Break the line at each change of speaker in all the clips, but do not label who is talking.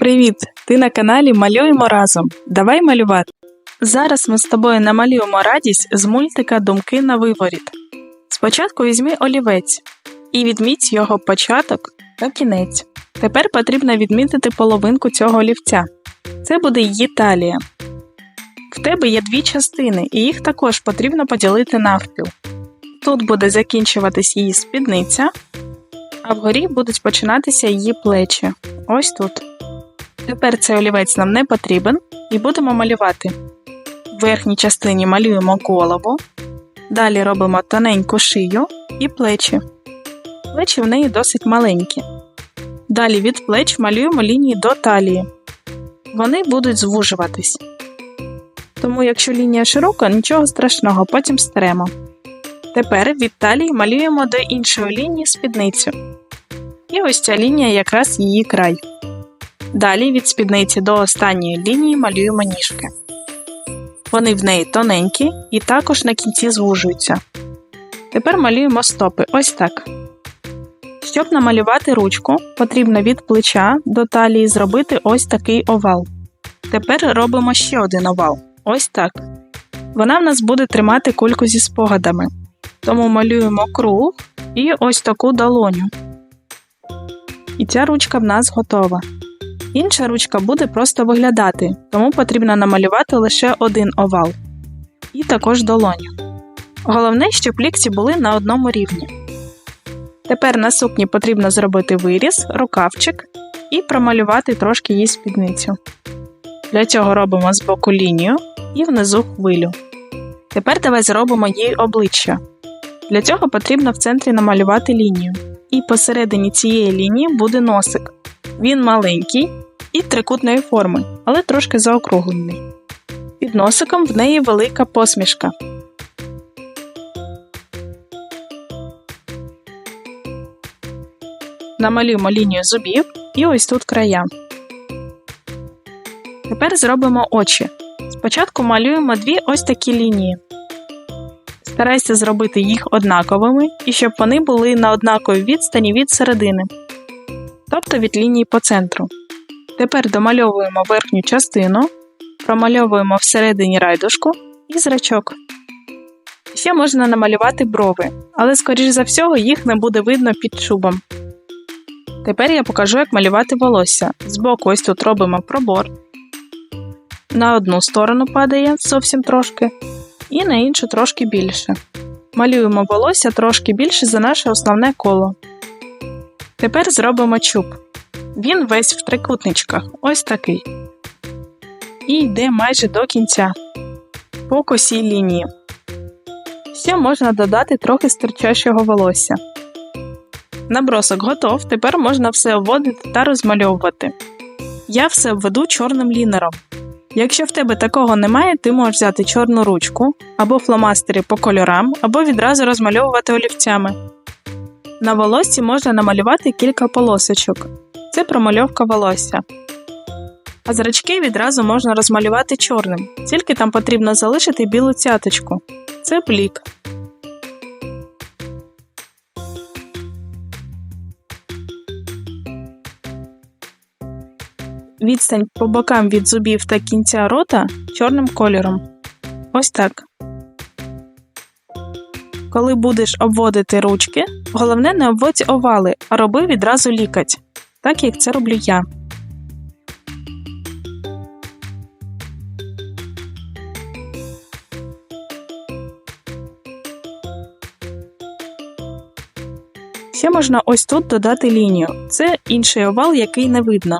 Привіт! Ти на каналі Малюємо разом. Давай малювати. Зараз ми з тобою намалюємо радість з мультика Думки на виворіт. Спочатку візьми олівець і відміть його початок та кінець. Тепер потрібно відмітити половинку цього олівця. Це буде її талія. В тебе є дві частини, і їх також потрібно поділити навпіл. Тут буде закінчуватись її спідниця, а вгорі будуть починатися її плечі. Ось тут. Тепер цей олівець нам не потрібен і будемо малювати. В верхній частині малюємо голову, далі робимо тоненьку шию і плечі. Плечі в неї досить маленькі. Далі від плеч малюємо лінії до талії. Вони будуть звужуватись. Тому, якщо лінія широка, нічого страшного, потім стеремо. Тепер від талії малюємо до іншої лінії спідницю. І ось ця лінія якраз її край. Далі від спідниці до останньої лінії малюємо ніжки. Вони в неї тоненькі і також на кінці звужуються. Тепер малюємо стопи ось так. Щоб намалювати ручку, потрібно від плеча до талії зробити ось такий овал. Тепер робимо ще один овал. Ось так. Вона в нас буде тримати кульку зі спогадами. Тому малюємо круг і ось таку долоню. І ця ручка в нас готова. Інша ручка буде просто виглядати, тому потрібно намалювати лише один овал. І також долоню. Головне, щоб лікці були на одному рівні. Тепер на сукні потрібно зробити виріз, рукавчик і промалювати трошки її спідницю. Для цього робимо з боку лінію і внизу хвилю. Тепер давай зробимо їй обличчя. Для цього потрібно в центрі намалювати лінію. І посередині цієї лінії буде носик. Він маленький і трикутної форми, але трошки заокруглений. Під носиком в неї велика посмішка. Намалюємо лінію зубів і ось тут края. Тепер зробимо очі. Спочатку малюємо дві ось такі лінії. Старайся зробити їх однаковими і щоб вони були на однаковій відстані від середини, тобто від лінії по центру. Тепер домальовуємо верхню частину, промальовуємо всередині райдушку і зрачок. Ще можна намалювати брови, але, скоріш за всього, їх не буде видно під шубом. Тепер я покажу, як малювати волосся. Збоку ось тут робимо пробор. На одну сторону падає зовсім трошки, і на іншу трошки більше. Малюємо волосся трошки більше за наше основне коло. Тепер зробимо чуб. Він весь в трикутничках, ось такий. І йде майже до кінця по косій лінії. Ще можна додати трохи стирчащого волосся. Набросок готов, тепер можна все обводити та розмальовувати. Я все обведу чорним лінером. Якщо в тебе такого немає, ти можеш взяти чорну ручку або фломастери по кольорам, або відразу розмальовувати олівцями. На волоссі можна намалювати кілька полосочок. Це промальовка волосся. А зрачки відразу можна розмалювати чорним, тільки там потрібно залишити білу цяточку. Це блік. Відстань по бокам від зубів та кінця рота чорним кольором. Ось так. Коли будеш обводити ручки, головне не обводь овали, а роби відразу лікать, так як це роблю я. Ще можна ось тут додати лінію. Це інший овал, який не видно.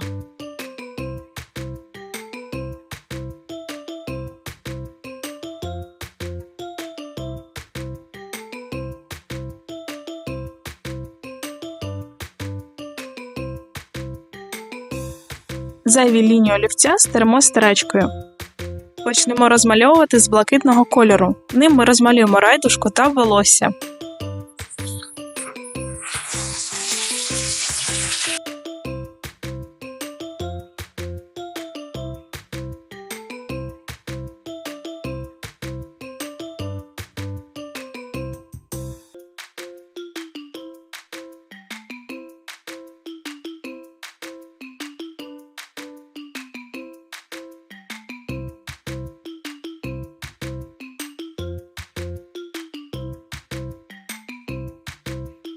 Зайві лінії олівця стеремо стирачкою. Почнемо розмальовувати з блакитного кольору. Ним ми розмалюємо райдушку та волосся.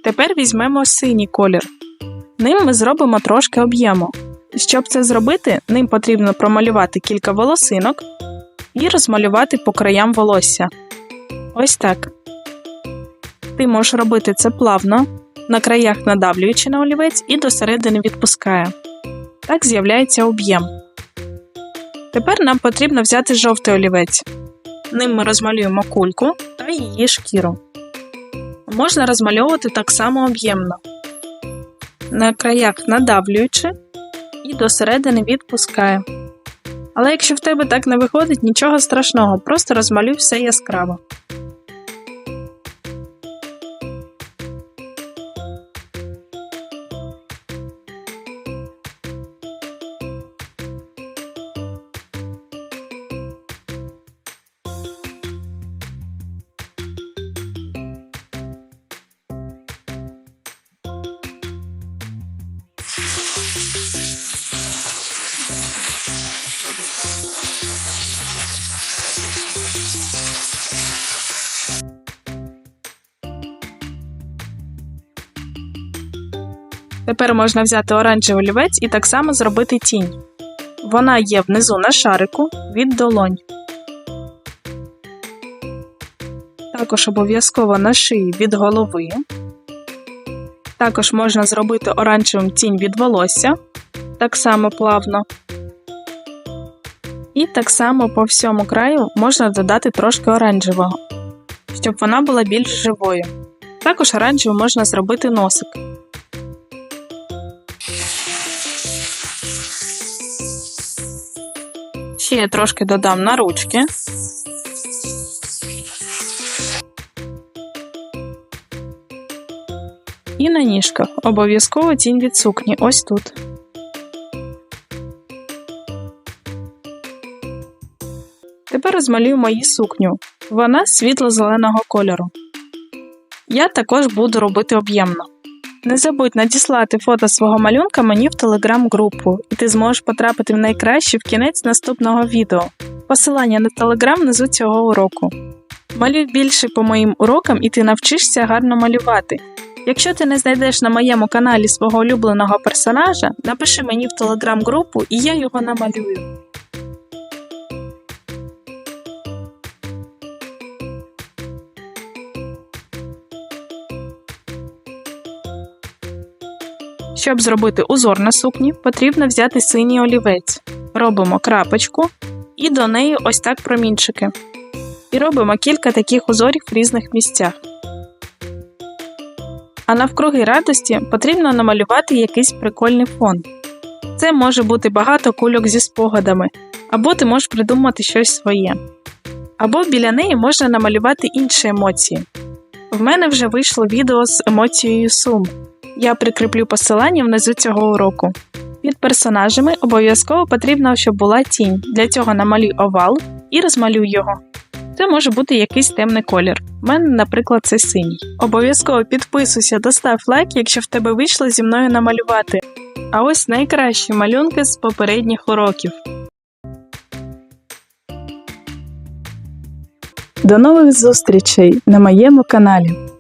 Тепер візьмемо синій колір. Ним ми зробимо трошки об'єму. Щоб це зробити, ним потрібно промалювати кілька волосинок і розмалювати по краям волосся. Ось так. Ти можеш робити це плавно, на краях надавлюючи на олівець і до середини відпускає. Так з'являється об'єм. Тепер нам потрібно взяти жовтий олівець. Ним ми розмалюємо кульку та її шкіру. Можна розмальовувати так само об'ємно. На краях надавлюючи і до середини відпускає. Але якщо в тебе так не виходить, нічого страшного, просто розмалюй все яскраво. Тепер можна взяти оранжевий олівець і так само зробити тінь. Вона є внизу на шарику від долонь. Також обов'язково на шиї від голови. Також можна зробити оранжевим тінь від волосся, так само плавно. І так само по всьому краю можна додати трошки оранжевого, щоб вона була більш живою. Також оранжевим можна зробити носик. Ще я трошки додам на ручки. І на ніжках обов'язково тінь від сукні ось тут. Тепер розмалюємо її сукню. Вона світло-зеленого кольору. Я також буду робити об'ємно. Не забудь надіслати фото свого малюнка мені в телеграм-групу, і ти зможеш потрапити в найкраще в кінець наступного відео. Посилання на телеграм внизу цього уроку. Малюй більше по моїм урокам і ти навчишся гарно малювати. Якщо ти не знайдеш на моєму каналі свого улюбленого персонажа, напиши мені в телеграм-групу і я його намалюю. Щоб зробити узор на сукні, потрібно взяти синій олівець. Робимо крапочку і до неї ось так промінчики. І робимо кілька таких узорів в різних місцях. А навкруги радості потрібно намалювати якийсь прикольний фон. Це може бути багато кульок зі спогадами, або ти можеш придумати щось своє. Або біля неї можна намалювати інші емоції. В мене вже вийшло відео з емоцією сум. Я прикріплю посилання внизу цього уроку. Під персонажами обов'язково потрібно, щоб була тінь. Для цього намалюй овал і розмалюй його. Це може бути якийсь темний колір. У мене, наприклад, це синій. Обов'язково підписуйся та став лайк, якщо в тебе вийшло зі мною намалювати. А ось найкращі малюнки з попередніх уроків. До нових зустрічей на моєму каналі.